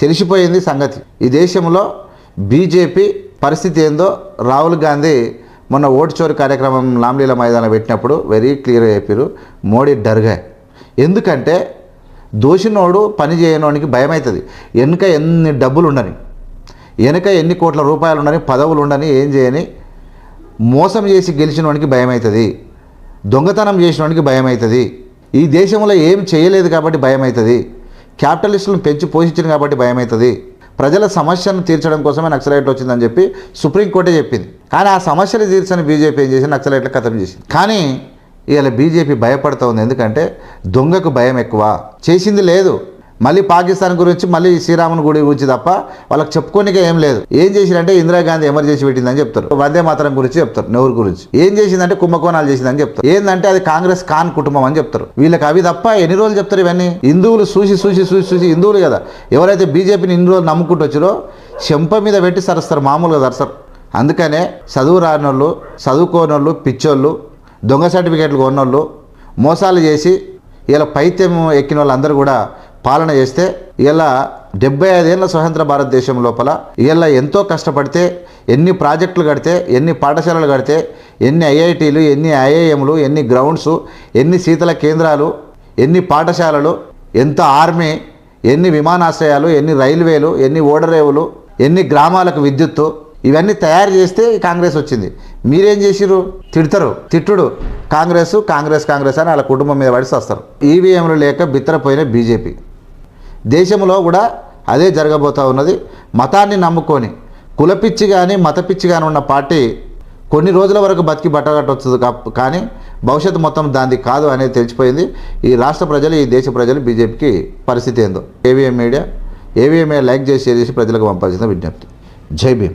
తెలిసిపోయింది సంగతి. ఈ దేశంలో బీజేపీ పరిస్థితి ఏందో రాహుల్ గాంధీ మొన్న ఓటు చోరు కార్యక్రమం లాంబ్లీల మైదానం పెట్టినప్పుడు వెరీ క్లియర్గా చెప్పారు మోడీ డర్గా. ఎందుకంటే దోషినోడు పని చేయనోనికి భయం అవుతుంది వెనుక ఎన్ని డబ్బులు ఉండని వెనుక ఎన్ని కోట్ల రూపాయలు ఉండని పదవులు ఉండని ఏం చేయని మోసం చేసి గెలిచినోడికి భయం అవుతుంది దొంగతనం చేసినోడికి భయం అవుతుంది ఈ దేశంలో ఏం చేయలేదు కాబట్టి భయం అవుతుంది క్యాపిటలిస్టులను పెంచి పోషించింది కాబట్టి భయం అవుతుంది ప్రజల సమస్యను తీర్చడం కోసమే నక్సలైట్లు వచ్చిందని చెప్పి సుప్రీంకోర్టే చెప్పింది. కానీ ఆ సమస్యలు తీర్చని బీజేపీ ఏం చేసి నక్సలైట్లు కథం చేసింది. కానీ ఇవాళ బీజేపీ భయపడుతూ ఉంది ఎందుకంటే దొంగకు భయం ఎక్కువ. చేసింది లేదు. మళ్ళీ పాకిస్తాన్ గురించి మళ్ళీ శ్రీరాముని గుడి గురించి తప్ప వాళ్ళకి చెప్పుకోనికే ఏం లేదు. ఏం చేసిందంటే ఇందిరాగాంధీ ఎమర్జెన్సీ పెట్టిందని చెప్తారు. వందే మాత్రం గురించి చెప్తారు నెహ్రూ గురించి. ఏం చేసిందంటే కుంభకోణాలు చేసిందని చెప్తారు. ఏంటంటే అది కాంగ్రెస్ ఖాన్ కుటుంబం అని చెప్తారు. వీళ్ళకి అవి తప్ప ఎన్ని రోజులు చెప్తారు ఇవన్నీ? హిందువులు చూసి చూసి చూసి చూసి హిందువులు కదా. ఎవరైతే బీజేపీని ఇన్ని రోజులు నమ్ముకుంటూ వచ్చారో చెంప మీద పెట్టి సరస్తారు మామూలుగా సరస్తారు. అందుకనే చదువు రానోళ్ళు చదువుకోనోళ్ళు పిచ్చోళ్ళు దొంగ సర్టిఫికేట్లు కొన్నోళ్ళు మోసాలు చేసి ఇలా పైత్యం ఎక్కిన వాళ్ళందరూ కూడా పాలన చేస్తే ఇలా డెబ్బై ఐదేళ్ళ స్వతంత్ర భారతదేశం లోపల ఇలా ఎంతో కష్టపడితే ఎన్ని ప్రాజెక్టులు కడితే ఎన్ని పాఠశాలలు కడితే ఎన్ని ఐఐటీలు ఎన్ని ఐఐఎంలు ఎన్ని గ్రౌండ్స్ ఎన్ని శీతల కేంద్రాలు ఎన్ని పాఠశాలలు ఎంత ఆర్మీ ఎన్ని విమానాశ్రయాలు ఎన్ని రైల్వేలు ఎన్ని ఓడరేవులు ఎన్ని గ్రామాలకు విద్యుత్తు ఇవన్నీ తయారు చేస్తే ఈ కాంగ్రెస్ వచ్చింది. మీరేం చేసిరు తిడతారు. తిట్టుడు. కాంగ్రెస్ కాంగ్రెస్ కాంగ్రెస్ అని వాళ్ళ కుటుంబం మీద పడి వస్తారు ఈవీఎంలు లేక బిత్తరపోయిన బీజేపీ. దేశంలో కూడా అదే జరగబోతూ ఉన్నది. మతాన్ని నమ్ముకొని కులపిచ్చి కానీ మతపిచ్చి కానీ ఉన్న పార్టీ కొన్ని రోజుల వరకు బతికి బట్టగట్టవచ్చు కా- కానీ భవిష్యత్తు మొత్తం దాంది కాదు అనేది తెలిసిపోయింది. ఈ రాష్ట్ర ప్రజలు ఈ దేశ ప్రజలు బీజేపీకి పరిస్థితి ఏందో? EVM media EVM media like చేసి చేసి ప్రజలకు పంపాల్సిన విజ్ఞప్తి. జై భీమ్.